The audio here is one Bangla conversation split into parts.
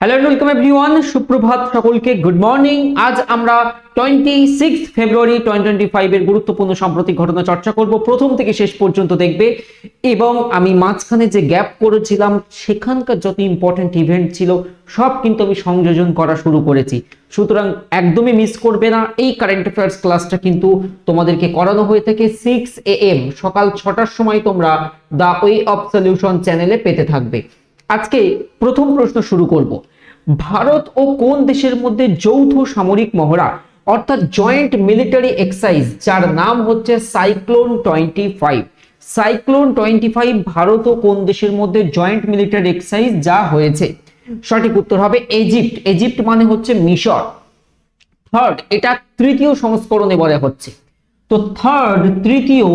হ্যালো ওয়েলকাম এভরিওয়ান সুপ্রভাত সকলকে গুড মর্নিং আজ আমরা twenty six February twenty twenty ফাইভের গুরুত্বপূর্ণ সাম্প্রতিক ঘটনা চর্চা করব। প্রথম থেকে শেষ পর্যন্ত দেখবে। এবং আমি মাঝখানে যে গ্যাপ করেছিলাম, সেখানকার যত ইম্পর্টেন্ট ইভেন্ট ছিল, সব কিন্তু আমি সংযোজন করা শুরু করেছি। সুতরাং একদমই মিস করবে না। এই কারেন্ট অ্যাফেয়ার্স ক্লাসটা কিন্তু তোমাদেরকে করানো হয়ে থাকে সিক্স এ এম সকাল ছটার সময় তোমরা দ্য ওয়ে অফ সলিউশন চ্যানেলে পেতে থাকবে। আজকে প্রথম প্রশ্ন শুরু করব। ভারত ও কোন দেশের মধ্যে যৌথ সামরিক মহড়া, অর্থাৎ জয়েন্ট মিলিটারি এক্সাইজ যার নাম হচ্ছে cyclone twenty five cyclone twenty five Bharat ও কোন দেশের মধ্যে জয়েন্ট মিলিটারি এক্সাইজ যা হয়েছে? সঠিক উত্তর হবে ইজিপ্ট ইজিপ্ট মানে হচ্ছে মিশর। থার্ড এটা তৃতীয় সংস্করণে বলা হচ্ছে। তো থার্ড তৃতীয়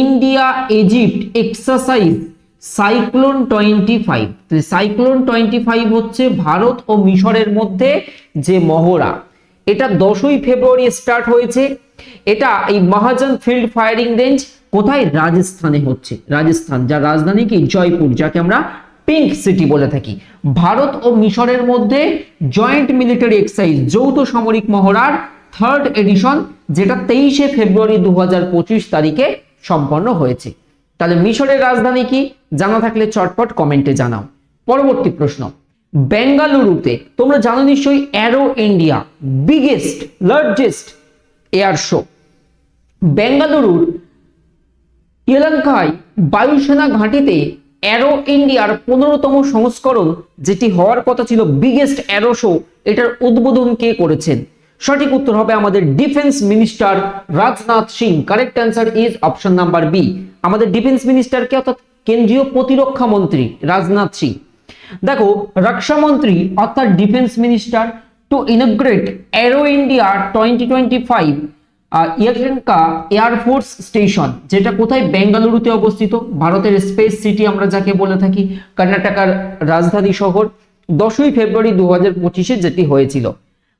India Egypt exercise cyclone twenty five cyclone twenty five হচ্ছে ভারত ও মিশরের মধ্যে যে মহড়া। এটা দশই ফেব্রুয়ারি স্টার্ট হয়েছে। এটা এই মহাজন ফিল্ড ফায়ারিং রেঞ্জ কোথায়? রাজস্থানে হচ্ছে। রাজস্থান, যার রাজধানী কি? জয়পুর, যাকে আমরা পিঙ্ক সিটি বলে থাকি। ভারত ও মিশরের মধ্যে জয়েন্ট মিলিটারি এক্সাইজ যৌথ সামরিক মহড়ার থার্ড এডিশন যেটা তেইশে ফেব্রুয়ারি দু হাজার পঁচিশ তারিখে সম্পন্ন হয়েছে। তাহলে মিশরের রাজধানী কি? জানা থাকলে চটপট কমেন্টে জানাও। পরবর্তী প্রশ্ন, বেঙ্গালুরুতে তোমরা জানো নিশ্চয়ই aero India biggest largest air show বেঙ্গালুরুর ইয়েলাঙ্কায় বায়ুসেনা ঘাঁটিতে অ্যারো ইন্ডিয়ার পনেরোতম সংস্করণ, যেটি হওয়ার কথা ছিল বিগেস্ট অ্যারো শো এটার উদ্বোধন কে করেছেন? সঠিক উত্তর হবে আমাদের defence minister Rajnath Singh. Correct answer is option number B আমাদের ডিফেন্স মিনিস্টার কে অর্থাৎ কেন্দ্রীয় প্রতিরক্ষা মন্ত্রী রাজনাথ সিং। দেখো রক্ষা মন্ত্রী অর্থাৎ defence minister to inaugurate aero India twenty twenty five ইয়ারকা air force station যেটা কোথায়? বেঙ্গালুরুতে অবস্থিত। ভারতের স্পেস সিটি আমরা যাকে বলে থাকি, কর্ণাটকার রাজধানী শহর। দশই ফেব্রুয়ারি দু হাজার পঁচিশে যেটি হয়েছিল।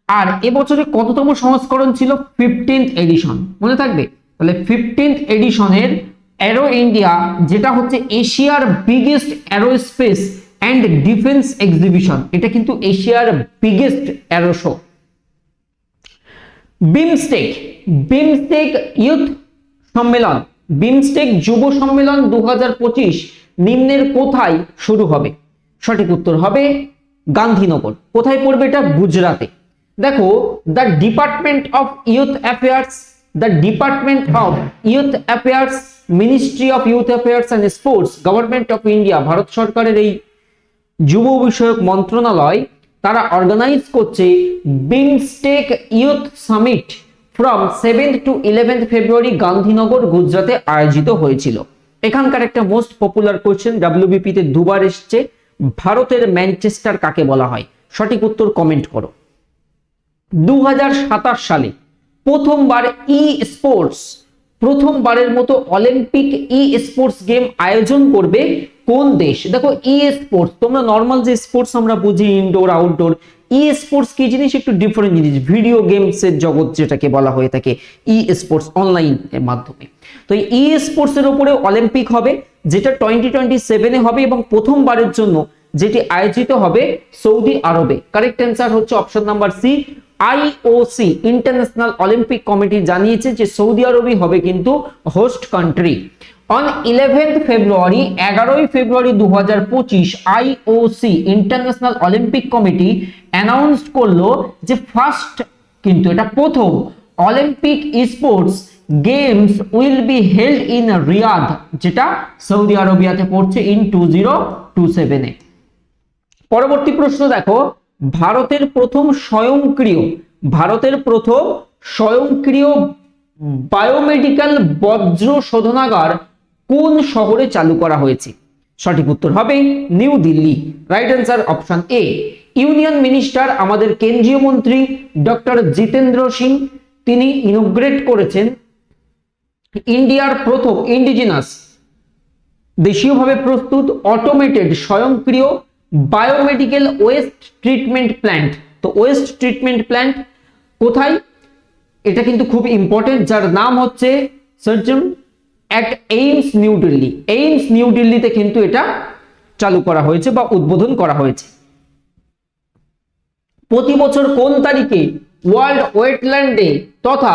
আর এবছরে কততম সংস্করণ ছিল ফিফটিন্থ এডিশন মনে থাকবে? তাহলে ফিফটিন্থ এডিশনের অ্যারো ইন্ডিয়া যেটা হচ্ছে এশিয়ার biggest aerospace and defence exhibition এটা কিন্তু এশিয়ার biggest aero show BIMSTEC BIMSTEC youth সম্মেলন বিমস্টেক যুব সম্মেলন দু হাজার পঁচিশ, নিম্নের কোথায় শুরু হবে? সঠিক উত্তর হবে গান্ধীনগর। কোথায় পড়বে এটা? গুজরাটে। দেখো the department of youth affairs the department of youth affairs ministry of youth affairs and sports government of India Bharat সরকারের এই যুব বিষয়ক মন্ত্রণালয়, তারা অর্গানাইজ করছে BIMSTEC youth summit from seventh to eleventh February Gandhinagar, গুজরাটে আয়োজিত হয়েছিল। এখানকার একটা মোস্ট পপুলার কোয়েশ্চেন ডাব্লিউবিপিতে দুবার এসছে, ভারতের ম্যানচেস্টার কাকে বলা হয়? সঠিক উত্তর কমেন্ট করো। দু হাজার সাতাশ সালে প্রথমবার ই স্পোর্টস প্রথমবারের মতো অলিম্পিক ই স্পোর্টস গেম আয়োজন করবে কোন দেশ? দেখো ই স্পোর্টস তোমরা নর্মাল যে স্পোর্টস আমরা বুঝি ইনডোর আউটডোর ই স্পোর্টস কি জিনিস? একটু ডিফারেন্ট জিনিস ভিডিও গেমসের জগৎ যেটাকে বলা হয়ে থাকে ই স্পোর্টস অনলাইন এর মাধ্যমে। তো ই স্পোর্টস এর উপরে অলিম্পিক হবে, যেটা টোয়েন্টি টোয়েন্টি সেভেনে হবে এবং প্রথমবারের জন্য যেটি আয়োজিত হবে সৌদি আরবে। কারেক্ট অ্যান্সার হচ্ছে option number C IOC International Olympic Committee জানিয়েছে যে সৌদি আরবই হবে কিন্তু host country on eleventh February এগারোই ফেব্রুয়ারি দু হাজার পঁচিশ IOC International Olympic Committee announce করল যে ফার্স্ট কিন্তু এটা প্রথম Olympic sports games will be held in Riyadh যেটা সৌদি আরবিয়াতে পড়ছে ইন টু জিরো টু সেভেনে পরবর্তী প্রশ্ন দেখো, ভারতের প্রথম স্বয়ংক্রিয়, ভারতের প্রথম স্বয়ংক্রিয় বায়োমেডিক্যাল বজ্র শোধনাগার কোন শহরে চালু করা হয়েছে? সঠিক উত্তর হবে New Delhi. Right answer option A union minister আমাদের কেন্দ্রীয় মন্ত্রী ডক্টর জিতেন্দ্র সিং, তিনি ইনোগ্রেট করেছেন ইন্ডিয়ার প্রথম ইন্ডিজিনাস দেশীয়ভাবে প্রস্তুত অটোমেটেড স্বয়ংক্রিয় বায়োমেডিক্যাল ওয়েস্ট ট্রিটমেন্ট প্ল্যান্ট তো ওয়েস্ট ট্রিটমেন্ট প্ল্যান্ট কোথায়? এটা কিন্তু খুব ইম্পর্টেন্ট যার নাম হচ্ছে surgeon at AIIMS New Delhi AIIMS New দিল্লিতে কিন্তু এটা চালু করা হয়েছে বা উদ্বোধন করা হয়েছে। প্রতি বছর কোন তারিখে? ওয়ার্ল্ড ওয়েটল্যান্ড তথা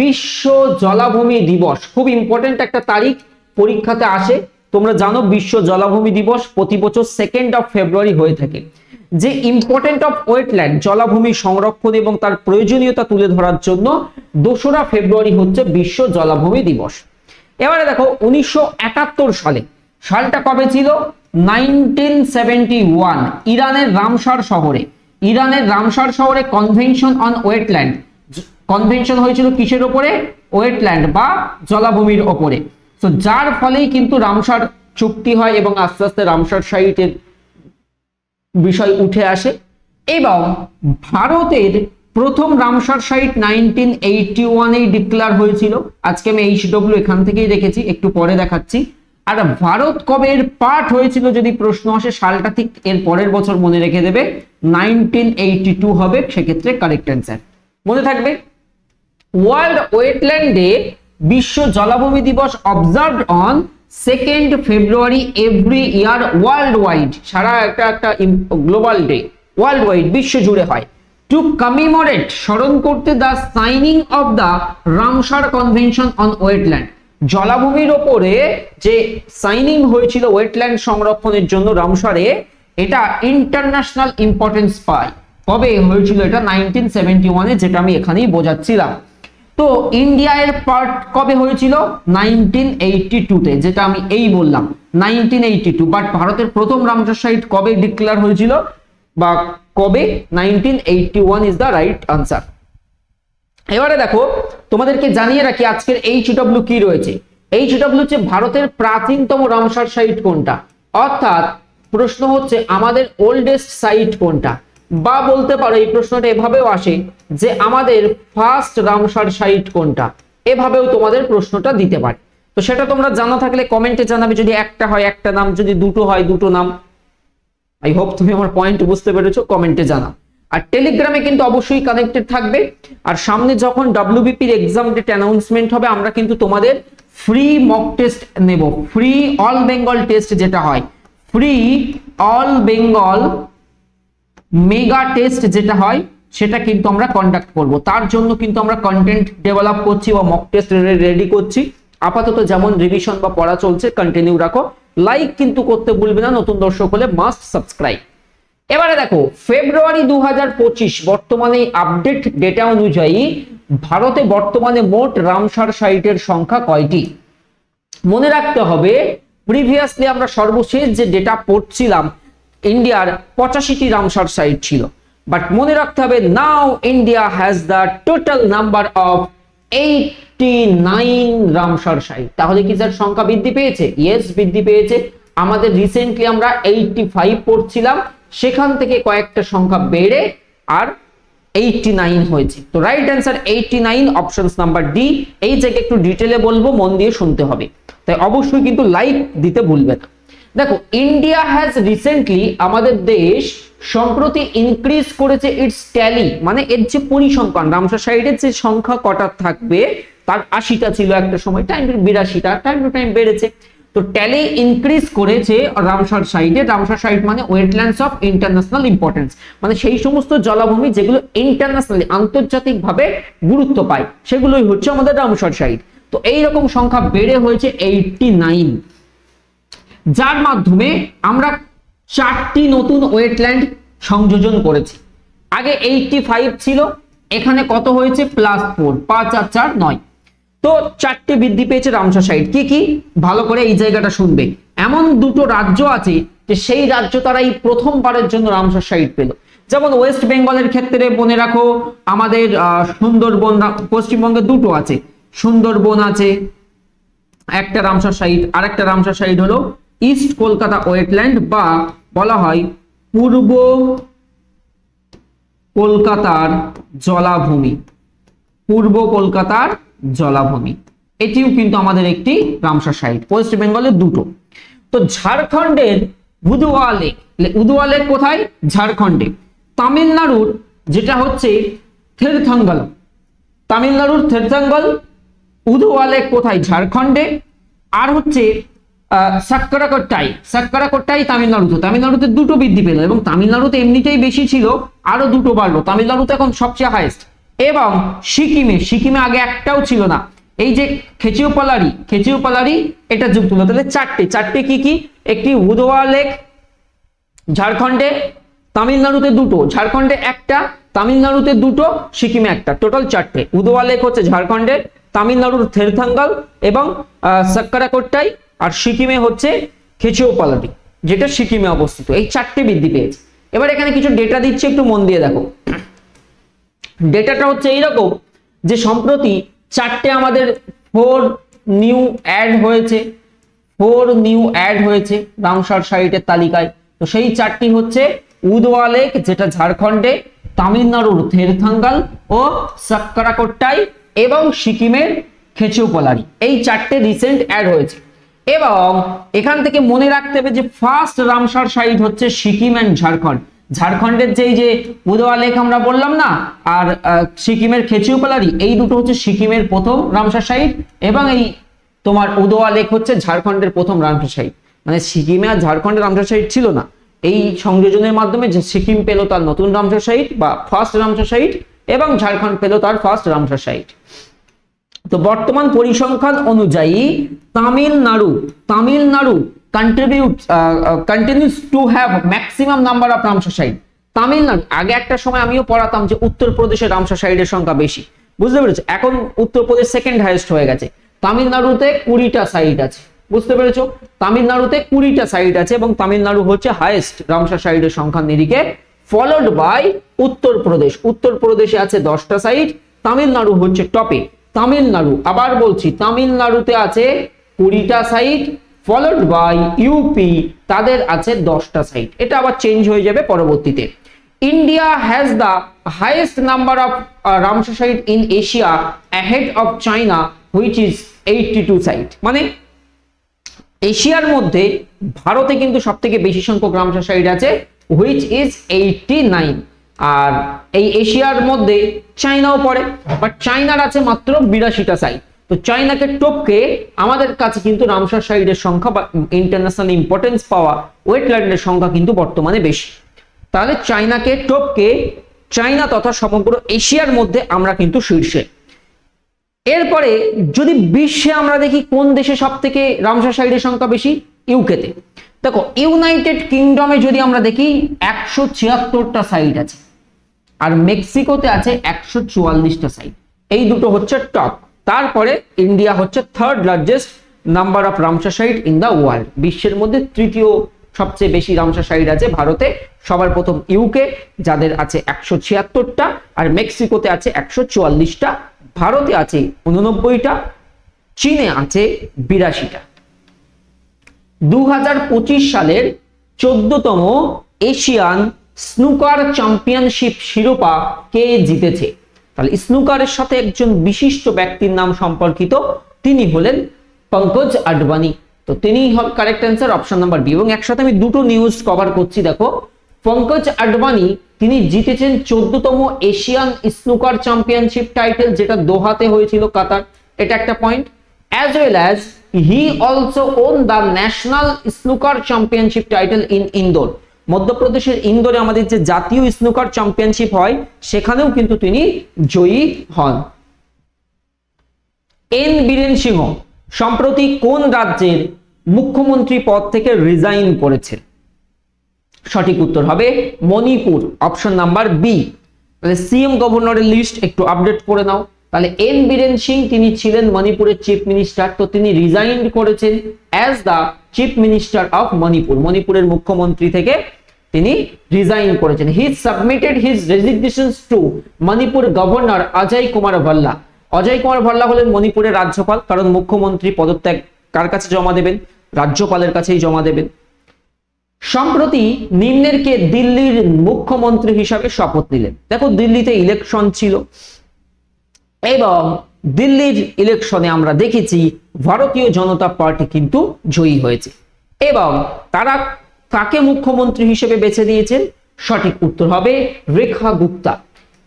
বিশ্ব জলাভূমি দিবস। খুব ইম্পর্টেন্ট একটা তারিখ, পরীক্ষাতে আসে। তোমরা জানো বিশ্ব জলাভূমি দিবস প্রতি বছর সেকেন্ড অফ ফেব্রুয়ারি হয়ে থাকে। যে ইম্পর্টেন্ট অফ ওয়েটল্যান্ড জলাভূমি সংরক্ষণ এবং তার প্রয়োজনীয়তা তুলে ধরার জন্য দোসরা ফেব্রুয়ারি হচ্ছে বিশ্ব জলাভূমি দিবস। এবারে দেখো, উনিশশো একাত্তর সালে, সালটা কবে ছিল? নাইনটিন ইরানের রামসার শহরে। ইরানের রামসার শহরে কনভেনশন অন ওয়েটল্যান্ড কনভেনশন হয়েছিল কিসের ওপরে? ওয়েটল্যান্ড বা জলাভূমির ওপরে। তো যার ফলেই কিন্তু রামসার চুক্তি হয় এবং আস্তে আস্তে রামসার সাইটের বিষয় উঠে আসে। এবং ভারতের প্রথম রামসার সাইট নাইনটিন এইটি ওয়ানেই ডিক্লেয়ার হয়েছিল। আজকে আমি এইচ ডব্লিউ এখান থেকেই রেখেছি একটু পরে দেখাচ্ছি। আর ভারত কবে এর পার্ট হয়েছিল যদি প্রশ্ন আসে, সালটা ঠিক এর পরের বছর মনে রেখে দেবে। নাইনটিন এইটি টু হবে, সেক্ষেত্রে কারেক্ট অ্যান্সার মনে থাকবে ওয়ার্ল্ড ওয়েটল্যান্ড বিশ্ব জলাভূমি দিবস observed on second February every year world wide সারা একটা একটা গ্লোবাল ডে ওয়ার্ল্ড ওয়াইড বিশ্ব জুড়ে হয়। টু কমিমোরেট স্মরণ করতে the signing of the Ramsar convention on wetland জলাভূমির ওপরে যে সাইনিং হয়েছিল ওয়েটল্যান্ড সংরক্ষণের জন্য রামসারে এটা ইন্টারন্যাশনাল ইম্পর্টেন্স পায়। কবে হয়েছিল এটা? নাইনটিন সেভেন্টি ওয়ানে যেটা আমি এখানেই বোঝাচ্ছিলাম। তো ইন্ডিয়া এর পার্ট কবে হয়েছিল? নাইনটিন এইটি টুতে, যেটা আমি এই বললাম। নাইনটিন এইটি টু বাট ভারতের প্রথম রামসার সাইট কবে ডিক্লেয়ার হয়েছিল? বা কবে? Nineteen eighty one is the right answer এবারে দেখো, তোমাদেরকে জানিয়ে রাখি আজকের এইচ ডব্লিউ কি রয়েছে। এইচ ডব্লিউ হচ্ছে ভারতের প্রাচীনতম রামসার সাইট কোনটা? অর্থাৎ প্রশ্ন হচ্ছে, আমাদের ওল্ডেস্ট সাইট কোনটা? বা বলতে পারো, এই প্রশ্নটা এভাবেও আসে যে আমাদের ফার্স্ট রামসার সাইট কোনটা? এভাবেও তোমাদের প্রশ্নটা দিতে পারে। তো সেটা তোমরা জানা থাকলে কমেন্টে জানাবে, যদি একটা হয়, একটা নাম, যদি দুটো হয়, দুটো নাম। আই হোপ তুমি আমার পয়েন্ট বুঝতে পেরেছ কমেন্টে জানা আর টেলিগ্রামে কিন্তু অবশ্যই কানেক্টেড থাকবে। আর সামনে যখন ডাব্লিউবিপির এক্সাম ডেট অ্যানাউন্সমেন্ট হবে, আমরা কিন্তু তোমাদের ফ্রি মক টেস্ট নেব। ফ্রি অল বেঙ্গল টেস্ট যেটা হয়। Free all Bengal mega test যেটা হয়, সেটা কিন্তু আমরা কন্ডাক্ট করব। তার জন্য কিন্তু আমরা কন্টেন্ট ডেভেলপ করছি বা মক টেস্ট রেডি করছি। আপাতত যেমন রিভিশন বা পড়া চলছে কন্টিনিউ রাখো। লাইক কিন্তু করতে ভুলবে না, নতুন দর্শক হলে মাস্ট সাবস্ক্রাইব এবারে দেখো ফেব্রুয়ারি দু হাজার পঁচিশ, বর্তমানে আপডেট ডেটা অনুযায়ী ভারতে বর্তমানে মোট রামসার সাইটের সংখ্যা কয়টি? মনে রাখতে হবে প্রিভিয়াসলি আমরা সর্বশেষ যে ডেটা পড়ছিলাম ইন্ডিয়ার পঁচাশিটি রামসার সাইট ছিল। বাট মনে রাখতে হবে now India has the total number of eighty nine Ramsar site তাহলে কি যার সংখ্যা বৃদ্ধি পেয়েছে? ইয়েস বৃদ্ধি পেয়েছে। আমাদের রিসেন্টলি আমরা এইটটি ফাইভ পড়ছিলাম। সেখান থেকে কয়েকটা সংখ্যা বেড়ে আর এইটটি নাইন হয়েছে। তো right answer eighty nine option number D এই জায়গায় একটু ডিটেলে বলব, মন দিয়ে শুনতে হবে। তাই অবশ্যই কিন্তু লাইক দিতে ভুলবে না। দেখো ইন্ডিয়া হ্যাজ রিসেন্টলি আমাদের দেশ সম্প্রতি ইনক্রিজ করেছে ইটস ট্যালি মানে এর যে পরিসংখ্যান রামসার সাইডের যে সংখ্যা কটা থাকবে, তার আশিটা ছিল একটা সময় টাইম বিরাশিটা টাইম টু টাইম বেড়েছে। তো ট্যালি ইনক্রিজ করেছে রামসার সাইডে রামসার সাইড মানে ওয়েটল্যান্ডস অফ ইন্টারন্যাশনাল ইম্পর্টেন্স মানে সেই সমস্ত জলাভূমি যেগুলো ইন্টারন্যাশনালি আন্তর্জাতিকভাবে গুরুত্ব পায়, সেগুলোই হচ্ছে আমাদের রামসার সাইড তো এই রকম সংখ্যা বেড়ে হয়েছে এইটটি নাইন যার মাধ্যমে আমরা চারটি নতুন ওয়েটল্যান্ড সংযোজন করেছি। আগে এইটটি ফাইভ ছিল, এখানে কত হয়েছে? প্লাস ফোর পাঁচ আর চার, নয়। তো চারটে বৃদ্ধি পেয়েছে রামসা সাইড কি কি? ভালো করে এই জায়গাটা শুনবে। এমন দুটো রাজ্য আছে যে সেই রাজ্য তারা এই প্রথমবারের জন্য রামসার সাইড পেল। যেমন ওয়েস্ট বেঙ্গলের ক্ষেত্রে মনে রাখো, আমাদের সুন্দরবন, পশ্চিমবঙ্গে দুটো আছে। সুন্দরবন আছে, একটা রামসার সাইড আর একটা রামসার সাইড হলো ইস্ট কলকাতা ওয়েটল্যান্ড বা বলা হয় পূর্ব কলকাতার জলাভূমি। পূর্ব কলকাতার জলাভূমি। এটিও কিন্তু আমাদের একটি রামসার সাইট ওয়েস্ট বেঙ্গলের দুটো। তো ঝাড়খণ্ডের উদুয়া লেক উদুয়া লেক কোথায়? ঝাড়খণ্ডে। তামিলনাড়ুর, যেটা হচ্ছে থেরথাঙ্গল। তামিলনাড়ুর থেরথাঙ্গল, উদুয়া লেক কোথায়? ঝাড়খণ্ডে। আর হচ্ছে সাক্কারাকোট্টাই সাক্কারাকোট্টাই তামিলনাড়ুতে। তামিলনাড়ুতে দুটো বৃদ্ধি পেল এবং তামিলনাড়ুতে এমনিতেই বেশি ছিল, আরও দুটো বাড়লো। তামিলনাড়ুতে এখন সবচেয়ে হাইয়েস্ট এবং সিকিমে সিকিমে আগে একটাও ছিল না। এই যে খেচিও পালারি খেচিওপালারি খেচিওপালারি, এটা যুক্ত হলো। তাহলে চারটে চারটে কি কি? একটি উদোয়া লেক, ঝাড়খণ্ডে তামিলনাড়ুতে দুটো, ঝাড়খণ্ডে একটা, তামিলনাড়ুতে দুটো, সিকিমে একটা। টোটাল চারটে। উদোয়া লেক হচ্ছে ঝাড়খণ্ডের তামিলনাড়ুর থেরথাঙ্গাল এবং সাক্কারাকোট্টাই আর সিকিমে হচ্ছে খেচিওপালাটি যেটা সিকিমে অবস্থিত। এই চারটে বৃদ্ধি পেয়েছে। এবার এখানে কিছু ডেটা দিচ্ছে, একটু মন দিয়ে দেখো। ডেটাটা হচ্ছে এইরকম যে সম্প্রতি চারটে আমাদের ফোর নিউ অ্যাড হয়েছে ফোর নিউ অ্যাড হয়েছে রামসার সাইটের তালিকায়। তো সেই চারটি হচ্ছে উদওয়া লেক, যেটা ঝাড়খণ্ডে, তামিলনাড়ুর থেরথাঙ্গাল ও সাক্কারাকোট্টাই এবং সিকিমের খেচিওপলারি এই চারটে রিসেন্ট অ্যাড হয়েছে। এবং এখান থেকে মনে রাখতে হবে যে ফার্স্ট রামসার সাইট হচ্ছে সিকিম অ্যান্ড ঝাড়খণ্ড। ঝাড়খণ্ডের যেই যে উদোয়া লেক আমরা বললাম না, আর সিকিমের খেচিওপালারি এই দুটো হচ্ছে সিকিমের প্রথম রামসার সাইট এবং এই তোমার উদোয়া লেক হচ্ছে ঝাড়খণ্ডের প্রথম রামসার সাইট মানে সিকিমে আর ঝাড়খণ্ডের রামসার সাইট ছিল না। এই সংযোজনের মাধ্যমে যে সিকিম পেল তার নতুন রামসার সাইট বা ফার্স্ট রামসার সাইট এবং ঝাড়খণ্ড পেল তার ফার্স্ট রামসার সাইট তো বর্তমান পরিসংখ্যান অনুযায়ী Tamil Nadu Tamil Nadu contribute continues to have maximum number of Ramsar site Tamil Nadu আগে একটা সময় আমিও পড়াতাম যে উত্তরপ্রদেশে রামসার সাইডের সংখ্যা বেশি। বুঝতে পেরেছ? এখন উত্তরপ্রদেশ সেকেন্ড হাইয়েস্ট হয়ে গেছে। তামিলনাড়ুতে কুড়িটা সাইট আছে। বুঝতে পেরেছ? তামিলনাড়ুতে কুড়িটা সাইট আছে এবং তামিলনাড়ু হচ্ছে হাইয়েস্ট রামসার সাইডের সংখ্যার নিরিখে ফলোড বাই উত্তরপ্রদেশ। উত্তরপ্রদেশে আছে দশটা সাইট তামিলনাড়ু হচ্ছে টপে তামিলনাড়ু। আবার বলছি, তামিলনাড়ুতে আছে কুড়িটা সাইট ফলোড বাই ইউপি তাদের আছে দশটা সাইট এটা আবার চেঞ্জ হয়ে যাবে পরবর্তীতে। India has the highest number of Ramsar site in Asia ahead of China which is eighty two site মানে এশিয়ার মধ্যে ভারতে কিন্তু সব থেকে বেশি সংখ্যক রামসার সাইট আছে হুইচ ইজ এইটটি নাইন আর এই এশিয়ার মধ্যে চাইনাও পড়ে বাট চাইনার আছে মাত্র বিরাশিটা সাইট তো চাইনাকে টপকে আমাদের কাছে কিন্তু রামসার সাইডের সংখ্যা বা ইন্টারন্যাশনাল ইম্পর্টেন্স পাওয়া ওয়েটল্যান্ডের সংখ্যা কিন্তু বর্তমানে বেশি। তাহলে চাইনাকে টপকে চাইনা তথা সমগ্র এশিয়ার মধ্যে আমরা কিন্তু শীর্ষে। এরপরে যদি বিশ্বে আমরা দেখি কোন দেশে সব থেকে রামসার সাইডের সংখ্যা বেশি? ইউকেতে। দেখো, ইউনাইটেড কিংডমে যদি আমরা দেখি, একশো ছিয়াত্তরটা সাইট আছে। আর মেক্সিকোতে আছে একশো চুয়াল্লিশটা সাইট এই দুটো হচ্ছে টপ তারপরে ইন্ডিয়া হচ্ছে third largest number of Ramsar site in the world বিশ্বের মধ্যে তৃতীয় সবচেয়ে বেশি রামসার সাইট আছে ভারতে। সবার প্রথম ইউকে যাদের আছে একশো ছিয়াত্তরটা, আর মেক্সিকোতে আছে একশো চুয়াল্লিশটা। ভারতে আছে উননব্বইটা, চীনে আছে বিরাশিটা। দু হাজার পঁচিশ সালের চোদ্দতম এশিয়ান স্নুকার চ্যাম্পিয়নশিপ শিরোপা কে জিতেছে? তাহলে স্নুকারের সাথে একজন বিশিষ্ট ব্যক্তির নাম সম্পর্কিত তিনি হলেন পঙ্কজ আডবাণী। তো তিনি correct answer option number B এবং একসাথে আমি দুটো নিউজ কভার করছি, দেখো। পঙ্কজ আডবাণী, তিনি জিতেছেন চোদ্দতম এশিয়ান স্নুকার চ্যাম্পিয়নশিপ টাইটেল যেটা দোহাতে হয়েছিল কাতার। এটা একটা point as well as, he also won the national snooker championship title in Indore মধ্যপ্রদেশের ইন্দোরে আমাদের যে জাতীয় স্নুকার চ্যাম্পিয়নশিপ হয়, সেখানেও কিন্তু তিনি জয়ী হন। এন বীরেন সিংহ সম্প্রতি কোন রাজ্যের মুখ্যমন্ত্রী পদ থেকে রিজাইন করেছেন সঠিক উত্তর হবে মণিপুর অপশন নাম্বার বি তাহলে সিএম গভর্নরের লিস্ট একটু আপডেট করে নাও। তাহলে এন বীরেন সিং, তিনি ছিলেন মণিপুরের চিফ মিনিস্টার তো তিনি রিজাইন করেছেন as the chief minister of Manipur মণিপুরের মুখ্যমন্ত্রী থেকে তিনি রিজাইন করেছেন। He submitted his resignation to Manipur governor Ajay Kumar Bhalla Ajay Kumar Bhalla হলেন মণিপুরের রাজ্যপাল, কারণ মুখ্যমন্ত্রী পদত্যাগ কার কাছে জমা দেবেন? রাজ্যপালের কাছেই জমা দেবেন। সম্প্রতি নিম্নের কে দিল্লির মুখ্যমন্ত্রী হিসাবে শপথ নিলেন। দেখো, দিল্লিতে ইলেকশন ছিল। এবং দিল্লির ইলেকশনে আমরা দেখেছি ভারতীয় জনতা পার্টি কিন্তু জয়ী হয়েছে। এবং তারা কাকে মুখ্যমন্ত্রী হিসেবে বেছে দিয়েছেন সঠিক উত্তর হবে রেখা গুপ্তা।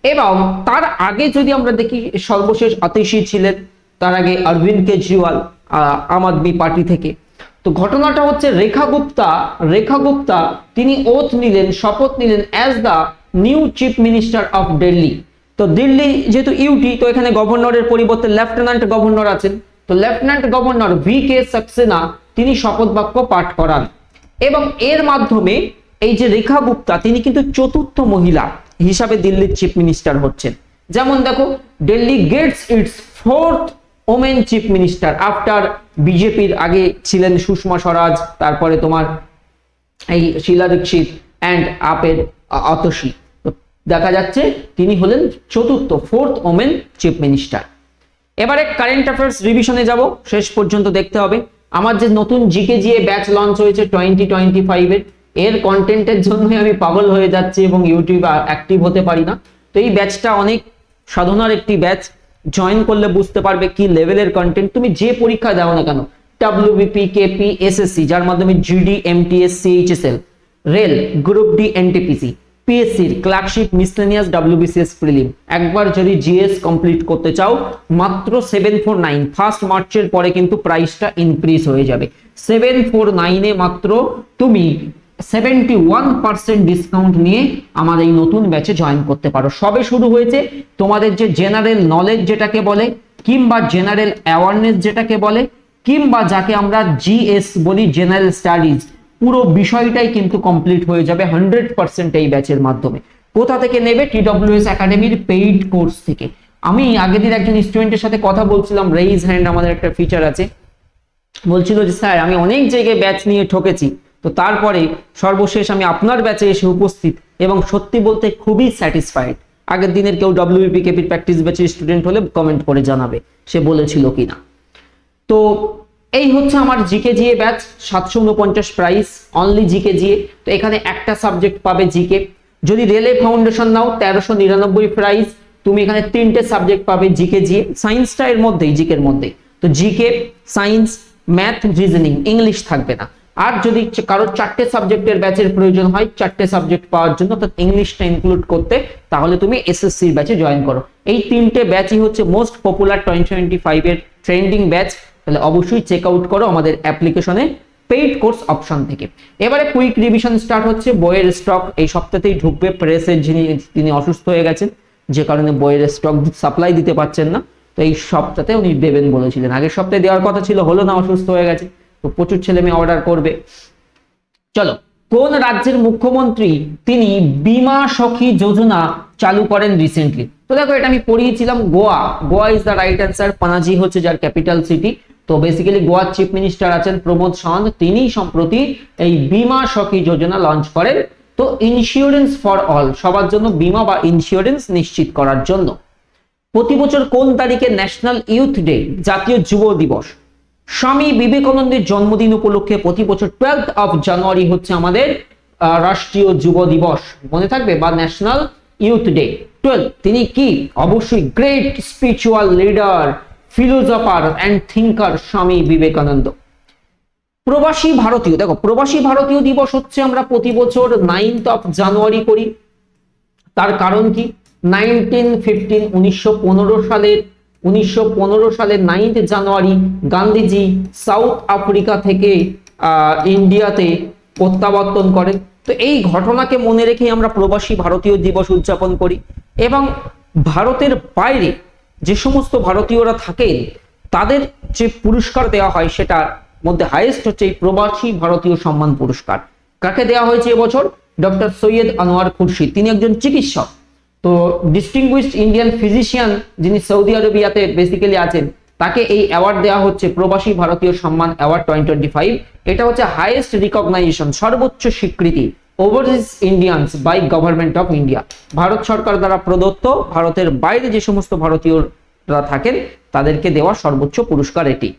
এবং তার আগে যদি আমরা দেখি, সর্বশেষ আতিশি ছিলেন, তার আগে অরবিন্দ কেজরিওয়াল আম আদমি পার্টি থেকে। তো ঘটনাটা হচ্ছে রেখা গুপ্তা রেখা গুপ্তা, তিনি ওথ নিলেন, শপথ নিলেন as the new chief minister of Delhi তো দিল্লি যেহেতু ইউটি তো এখানে গভর্নরের পরিবর্তে লেফটেন্যান্ট গভর্নর আছেন। তো lieutenant governor V K Saxena তিনি শপথ বাক্য পাঠ করান। এবং এর মাধ্যমে এই যে রেখা গুপ্তা, তিনি কিন্তু চতুর্থ মহিলা হিসাবে দিল্লির চিফ মিনিস্টার হচ্ছেন। যেমন দেখো Delhi gets its fourth women chief minister after বিজেপির আগে ছিলেন সুষমা স্বরাজ, তারপরে তোমার এই শিলা দীক্ষিত অ্যান্ড আপের অতসী দেখা যাচ্ছে তিনি হলেন চতুর্থ ফোর্থ ওমেন চিফ মিনিস্টার এবারে কারেন্ট অ্যাফেয়ার্স রিভিশনে যাব, শেষ পর্যন্ত দেখতে হবে। আমার যে নতুন জিকে জিএ ব্যাচ লঞ্চ হয়েছে টোয়েন্টি টোয়েন্টি ফাইভের এর কন্টেন্টের জন্যই আমি পাগল হয়ে যাচ্ছি এবং ইউটিউবে অ্যাক্টিভ হতে পারি না। তো এই ব্যাচটা অনেক সাধনার একটি ব্যাচ জয়েন করলে বুঝতে পারবে কি লেভেলের কন্টেন্ট তুমি যে পরীক্ষা দাও না কেন ডাব্লিউবিপি কেপি এসএসসি যার মাধ্যমে GD MTS CHSL rail group D NTPC পিএসসির clerkship miscellaneous WBCS prelim. একবার যদি জিএস কমপ্লিট করতে চাও, মাত্র সেভেন ফোর নাইন ফার্স্ট মার্চের পরে কিন্তু প্রাইসটা ইনক্রিজ হয়ে যাবে। সেভেন ফোর নাইনে মাত্র তুমি সেভেন্টি ওয়ান পার্সেন্ট ডিসকাউন্ট নিয়ে আমার এই নতুন ব্যাচে জয়েন করতে পারো। সবে শুরু হয়েছে। তোমাদের যে জেনারেল নলেজ যেটাকে বলে, কিংবা জেনারেল অ্যাওয়ারনেস যেটাকে বলে, কিংবা যাকে আমরা জিএস বলি জেনারেল স্টাডিজ পুরো বিষয়টাই কিন্তু কমপ্লিট হয়ে যাবে হান্ড্রেড পার্সেন্ট এই ব্যাচের মাধ্যমে। কোথা থেকে নেবে? টি টিডব্লিউএস একাডেমির পেইড কোর্স থেকে। আমি আগের দিন একজন স্টুডেন্টের সাথে কথা বলছিলাম রেইজ হ্যান্ড আমাদের একটা ফিচার আছে। বলছিল যে, স্যার, আমি অনেক জায়গায় ব্যাচ নিয়ে ঠকেছি। তো তারপরে সর্বশেষ আমি আপনার ব্যাচে এসে উপস্থিত এবং সত্যি বলতে খুবই স্যাটিসফাইড আগের দিনের কেউ ডাব্লিউপি কেপির প্র্যাকটিস ব্যাচের স্টুডেন্ট হলে কমেন্ট করে জানাবে, সে বলেছিল কিনা? তো এই হচ্ছে আমার জিকে জিএ ব্যাচ সাতশো উনপঞ্চাশ প্রাইস অনলি জিকে জিএ তো এখানে একটা সাবজেক্ট পাবে জিকে। যদি রেলে ফাউন্ডেশন নাও, তেরোশো নিরানব্বই প্রাইস তুমি এখানে তিনটে সাবজেক্ট পাবে জিকে জিএ সায়েন্সটা এর মধ্যেই, জিকের মধ্যেই। তো GK science math reasoning English থাকবে না। আর যদি কারও চারটে সাবজেক্টের ব্যাচের প্রয়োজন হয়, চারটে সাবজেক্ট পাওয়ার জন্য, তো ইংলিশটা ইনক্লুড করতে, তাহলে তুমি এসএসসির ব্যাচে জয়েন করো। এই তিনটে ব্যাচই হচ্ছে মোস্ট পপুলার টোয়েন্টি টোয়েন্টি ফাইভের ট্রেন্ডিং ব্যাচ তাহলে অবশ্যই চেক আউট করো আমাদের অ্যাপ্লিকেশনে পেইড কোর্স অপশন থেকে। এবারে কুইক রিভিশন স্টার্ট হচ্ছে, বইয়ের স্টক এই সপ্তাহতেই ঢুকবে। প্রেসের যিনি, তিনি অসুস্থ হয়ে গেছেন, যে কারণে বইয়ের স্টক সাপ্লাই দিতে পারছেন না। তো এই সপ্তাহে উনি দেবেন বলেছিলেন। আগের সপ্তাহে দেওয়ার কথা ছিল, হলো না, অসুস্থ হয়ে গেছে। তো প্রচুর ছেলে মেয়ে অর্ডার করবে। চলো, কোন রাজ্যের মুখ্যমন্ত্রী তিনি বিমা সখী যোজনা চালু করেন রিসেন্টলি তো দেখো, এটা আমি পড়িয়েছিলাম Goa. Goa is the right answer Panaji হচ্ছে যার ক্যাপিটাল সিটি তো বেসিক্যালি গোয়ার চিফ মিনিস্টার আছেন প্রমোদ সাওয়ান্ত তিনি সম্প্রতি এই বিমা সখী যোজনা লঞ্চ করেন। তো ইন্স্যুরেন্স ফর অল সবার জন্য বিমা বা ইন্স্যুরেন্স নিশ্চিত করার জন্য। প্রতি বছর কোন তারিখে ন্যাশনাল ইউথ ডে জাতীয় যুব দিবস? স্বামী বিবেকানন্দের জন্মদিন উপলক্ষে প্রতি বছর টুয়েলথ অফ জানুয়ারি হচ্ছে আমাদের রাষ্ট্রীয় যুব দিবস। মনে থাকবে? বা ন্যাশনাল ইউথ ডে টুয়েলভ তিনি কি? অবশ্যই great spiritual leader philosopher and thinker Swami Vivekananda. প্রবাসী ভারতীয়, দেখো, প্রবাসী ভারতীয় দিবস হচ্ছে আমরা প্রতি বছর নাইনথ অফ জানুয়ারি করি। তার কারণ কি? নাইনটিন ফিফটিন উনিশশো পনেরো সালের, উনিশশো পনেরো সালের ninth January Gandhiji South Africa থেকে ইন্ডিয়াতে প্রত্যাবর্তন করেন। তো এই ঘটনাকে মনে রেখে আমরা প্রবাসী ভারতীয় দিবস উদযাপন করি এবং ভারতের বাইরে যে সমস্ত ভারতীয়রা থাকেন, তাদের যে পুরস্কার দেওয়া হয় সেটার মধ্যে হাইয়েস্ট হচ্ছে এই প্রবাসী ভারতীয় সম্মান পুরস্কার। কাকে দেওয়া হয়েছে এবছর? ডক্টর সৈয়দ আনোয়ার খুরশিদ। তিনি একজন চিকিৎসক। তো ডিস্টিংগুইশড ইন্ডিয়ান ফিজিশিয়ান যিনি সৌদি আরবিয়াতে বেসিক্যালি আছেন, তাকে এই অ্যাওয়ার্ড দেওয়া হচ্ছে প্রবাসী ভারতীয় সম্মান অ্যাওয়ার্ড টোয়েন্টি ফাইভ এটা হচ্ছে হাইয়েস্ট রিকগনাইজেশন সর্বোচ্চ স্বীকৃতি। Overseas Indians by government of India Bharat সরকার দ্বারা প্রদত্ত ভারতের বাইরে যে সমস্ত ভারতীয়রা থাকেন, তাদেরকে দেওয়া সর্বোচ্চ পুরস্কার এটি।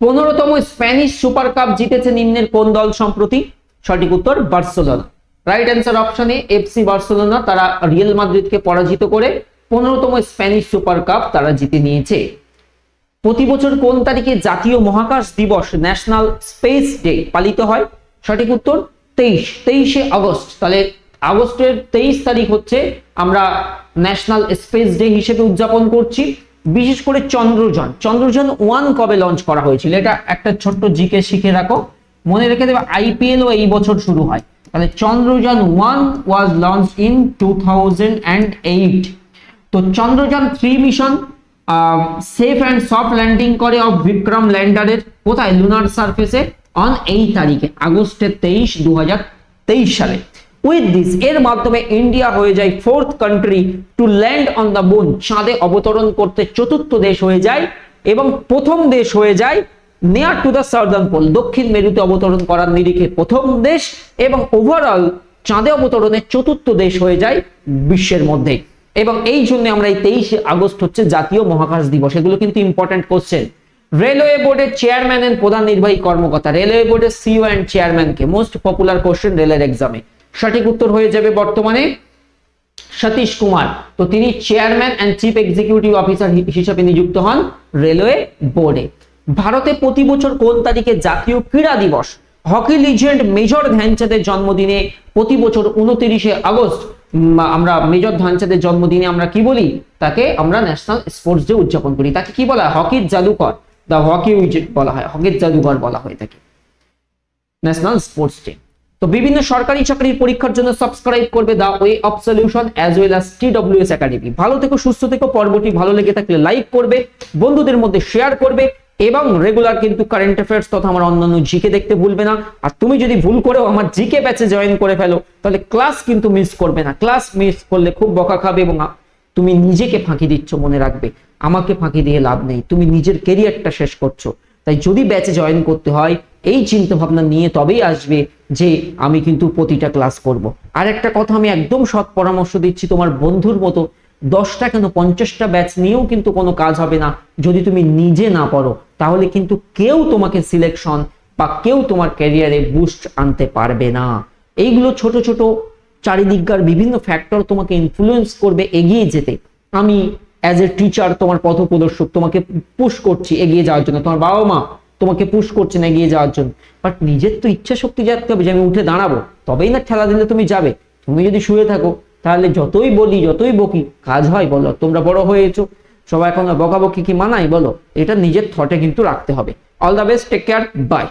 পনেরোতম স্প্যানিশ সুপার কাপ জিতেছে নিম্নের কোন দল সম্প্রতি? সঠিক উত্তর, বার্সেলোনা। রাইট অ্যান্সার অপশনে এফসি বার্সেলোনা তারা রিয়েল মাদ্রিদকে পরাজিত করে পনেরোতম স্প্যানিশ সুপার কাপ তারা জিতে নিয়েছে। প্রতি বছর কোন তারিখে জাতীয় মহাকাশ দিবস ন্যাশনাল স্পেস ডে পালিত হয়? সঠিক উত্তর তেইশ, তেইশে আগস্ট। তাহলে আগস্টের তেইশ তারিখ হচ্ছে আমরা ন্যাশনাল স্পেস ডে হিসেবে উদযাপন করছি। বিশেষ করে চন্দ্রযান। চন্দ্রযান ওয়ান কবে লঞ্চ করা হয়েছিল? এটা একটা ছোট্ট জিকে শিখে রাখো। মনে রেখে দেবে আইপিএলও এই বছর শুরু হয়। তাহলে Chandrayaan one was launch in two thousand and eight তো Chandrayaan three mission safe and soft landing করে অফ বিক্রম ল্যান্ডারের কোথায়? লুনার সার্ফেসে অন এই তারিখে, আগস্টের তেইশ দু সালে। উইথ দিস এর মাধ্যমে ইন্ডিয়া হয়ে যায় fourth country to land on the moon চাঁদে অবতরণ করতে চতুর্থ দেশ হয়ে যায় এবং প্রথম দেশ হয়ে যায় near to the southern pole দক্ষিণ মেরুতে অবতরণ করার নিরিখে প্রথম দেশ এবং ওভারঅল চাঁদে অবতরণের চতুর্থ দেশ হয়ে যায় বিশ্বের মধ্যে। এবং এই জন্য আমরা এই তেইশে আগস্ট হচ্ছে জাতীয় মহাকাশ দিবস। এগুলো কিন্তু ইম্পর্টেন্ট কোশ্চেন রেলওয়ে বোর্ডের চেয়ারম্যান এন্ড প্রধান নির্বাহী কর্মকর্তা রেলওয়ে বোর্ডের সিও অ্যান্ড চেয়ারম্যানকে মোস্ট পপুলার কোশ্চেন রেলের এক্সামে সঠিক উত্তর হয়ে যাবে বর্তমানে সতীশ কুমার। তো তিনি chairman and chief executive officer হিসেবে নিযুক্ত হন রেলওয়ে বোর্ডে ভারতে প্রতি বছর কোন তারিখে জাতীয় ক্রীড়া দিবস? হকি লিজেন্ড মেজর ধ্যানচাঁদের জন্মদিনে প্রতি বছর উনতিরিশে আগস্ট আমরা মেজর ধ্যানচাঁদের জন্মদিনে আমরা কি বলি? তাকে আমরা ন্যাশনাল স্পোর্টস ডে উদযাপন করি। তাকে কি বলা হকির জাদুকর। দ্য হকি উইজেট বলা হয়, হকির জাদুকর বলা হয়ে থাকে ন্যাশনাল স্পোর্টস ডে তো বিভিন্ন সরকারি চাকরির পরীক্ষার জন্য সাবস্ক্রাইব করবে the way of solution as well as TWS academy ভালো থেকো, সুস্থ থেকো, পর্বটি ভালো লেগে থাকলে লাইক করবে, বন্ধুদের মধ্যে শেয়ার করবে, এবং রেগুলার কিন্তু কারেন্ট অ্যাফেয়ার্স তথা আমার অন্যান্য জিকে দেখতে ভুলবে না। আর তুমি যদি ভুল করেও আমার জিকে ব্যাচে জয়েন করে ফেলো, তাহলে ক্লাস কিন্তু মিস করবে না। ক্লাস মিস করলে খুব বকা খাবে এবং তুমি নিজেকে ফাঁকি দিচ্ছ মনে রাখবে। আমাকে ফাঁকি দিয়ে লাভ নেই, তুমি নিজের কেরিয়ারটা শেষ করছ। তাই যদি ব্যাচে জয়েন করতে হয়, এই চিন্তা ভাবনা নিয়ে তবেই আসবে যে আমি কিন্তু প্রতিটা ক্লাস করব। আর একটা কথা আমি একদম সৎ পরামর্শ দিচ্ছি তোমার বন্ধুর মতো, দশটা কেন পঞ্চাশটা ব্যাচ নিয়েও কিন্তু কোনো কাজ হবে না, যদি তুমি নিজে না পড়ো তাহলে কিন্তু কেউ তোমাকে সিলেকশন বা কেউ তোমার ক্যারিয়ারে বুস্ট আনতে পারবে না। এইগুলো ছোট ছোট চারিদিককার বিভিন্ন ফ্যাক্টর তোমাকে ইনফ্লুয়েন্স করবে এগিয়ে যেতে। আমি অ্যাজ এ টিচার তোমার পথপ্রদর্শক, তোমাকে পুশ করছি এগিয়ে যাওয়ার জন্য। তোমার বাবা মা তোমাকে পুশ করছেন এগিয়ে যাওয়ার জন্য। বাট নিজের তো ইচ্ছা শক্তি জাগতে হবে যে আমি উঠে দাঁড়াবো। তবেই না খেলা দিলে তুমি যাবে। তুমি যদি শুয়ে থাকো, তাহলে যতই বলি, যতই বকি, কাজ হয়, বলো। তোমরা বড় হয়েছো, সবাই এখন বকাবকি কি মানাই বলো। এটা নিজের থটে কিন্তু রাখতে হবে। All the best take care bye